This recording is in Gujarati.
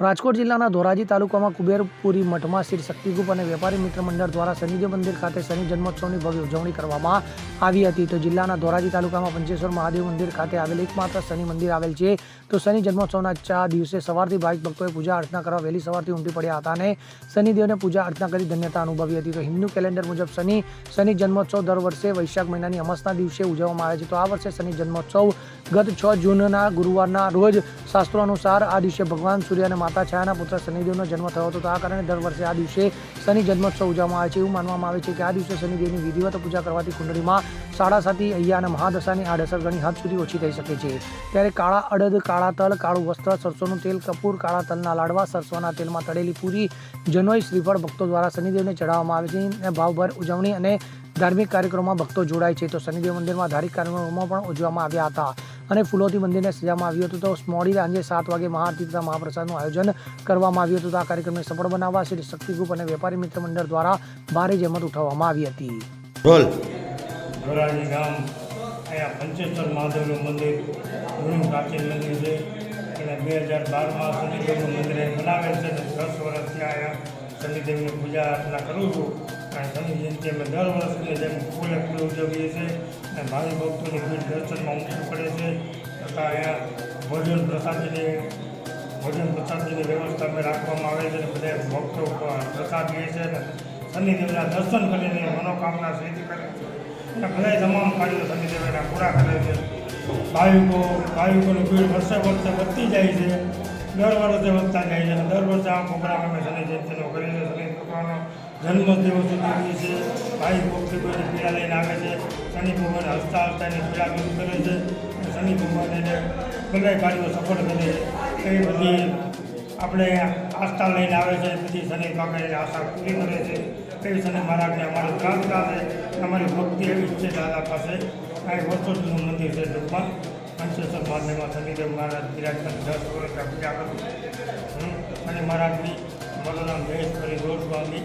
રાજકોટ જિલ્લાના ધોરાજી તાલુકામાં કુબેરપુરી મઠમાં શ્રી શક્તિગુપ અને વેપારી મિત્ર મંડળ દ્વારા શનિદેવ મંદિર ખાતે શનિ જન્મોત્સવની ભવ્ય ઉજવણી કરવામાં આવી હતી. તો જિલ્લાના ધોરાજી તાલુકામાં પંચેશ્વર મહાદેવ મંદિર ખાતે આવેલ એકમાત્ર શનિ મંદિર આવેલ છે. તો શનિ જન્મોત્સવના ચાર દિવસે સવારથી ભાવિક ભક્તોએ પૂજા અર્ચના કરવા વહેલી સવારથી ઉમટી પડ્યા હતા અને શનિદેવને પૂજા અર્ચના કરી ધન્યતા અનુભવી હતી. તો હિન્દુ કેલેન્ડર મુજબ શનિ શનિ જન્મોત્સવ દર વર્ષે વૈશાખ મહિનાની અમાસના દિવસે ઉજવવામાં આવે છે. તો આ વર્ષે શનિ જન્મોત્સવ ગત છ જૂનના ગુરુવારના રોજ શાસ્ત્રો અનુસાર આ દિવસે ભગવાન સૂર્ય અને માતા છાયાના પુત્ર શનિદેવનો જન્મ થયો હતો. તો આ કારણે દર વર્ષે આ દિવસે શનિ જન્મોત્સવ ઉજવવામાં આવે છે. એવું માનવામાં આવે છે કે આ દિવસે શનિદેવની વિધિવત પૂજા કરવાથી કુંડળીમાં સાડા સાતી, અહીંયા અને મહાદશાની આડઅસર ઘણી હદ સુધી ઓછી થઈ શકે છે. ત્યારે કાળા અડદ, કાળા તલ, કાળું વસ્ત્ર, સરસોનું તેલ, કપૂર, કાળા તલના લાડવા, સરસોના તેલમાં તળેલી પૂરી જનોઈ શ્રીફળ ભક્તો દ્વારા શનિદેવને ચડાવવામાં આવે છે. અને ભાવભર ઉજવણી અને ધાર્મિક કાર્યક્રમોમાં ભક્તો જોડાય છે તો શનિદેવ મંદિરમાં ધાર્મિક કાર્યક્રમો પણ ઉજવવામાં આવ્યા હતા. અને ફૂલોથી મંદિરને સજાવવામાં આવ્યું હતું તો મોડી સાંજે સાત વાગે મહાઆરતી તથા મહાપ્રસાદનું આયોજન કરવામાં આવ્યું હતું. તો આ કાર્યક્રમને સફળ બનાવવા શ્રી શક્તિગુપ અને વેપારી મિત્ર મંડળ દ્વારા ભારે જહેમત ઉઠાવવામાં આવી હતી. બોલ. ધોરાજી ગામ અહીંયા પંચેશ્વર મહાદેવનું મંદિર ઘણું પ્રાચીન મંદિર છે. અને બે હજાર બારમાં શનિદેવનું મંદિર બનાવેલ છે. અને દસ વર્ષથી અહીંયા શનિદેવની પૂજા અર્ચના કરું છું. શનિ જયંતિ અમે દર વર્ષની જેમ ફૂલ ફૂલ ઉજવીએ છીએ અને ભાવિ ભક્તોની ભીડ દર્શનમાં ઉમટી પડે છે તથા અહીંયા ભોજન પ્રસાદીની ભોજન પ્રસાદીની વ્યવસ્થા અમે રાખવામાં આવે છે અને બધા ભક્તો પ્રસાદ લે છે અને શનિદેવના દર્શન કરીને મનોકામના સિદ્ધ કરે છે અને બધા તમામ કાર્યો શનિદેવના પૂરા કરે છે ભાવિકો ભાવિકોની ભીડ વર્ષે વર્ષે વધતી જાય છે દર વર્ષે વધતા જાય છે અને દર વર્ષે આ પ્રોગ્રામ અમે શનિ જયંતિનો કરીએ છીએ શનિ ભગવાનનો જન્મદિવસ ઉજવીએ છે ભાઈ કોઈની પીડા લઈને આવે છે. શનિ ભગવાન હસતા હસતા એની પીડા દૂર કરે છે. શનિ ભગવાન એને બધા કાર્યો સફળ કરે. છે એ બધી આપણે આસ્થા લઈને આવે છે. બધી શનિ ભગવાન આશા પૂરી કરે છે. એવી શનિ મહારાજને અમારી પ્રાર્થના છે અમારી ભક્તિ એવી છે દાદા પાસે. આ એક વર્ષો જૂનું મંદિર છે ટૂંકમાં. પંચેશ્વર મહાદેવમાં શનિદેવ મહારાજ બિરાજમાન દસ વર્ષ પૂજા કરું અને મહારાજની મારું નામ જયેશ્વરી ગોસ્વામી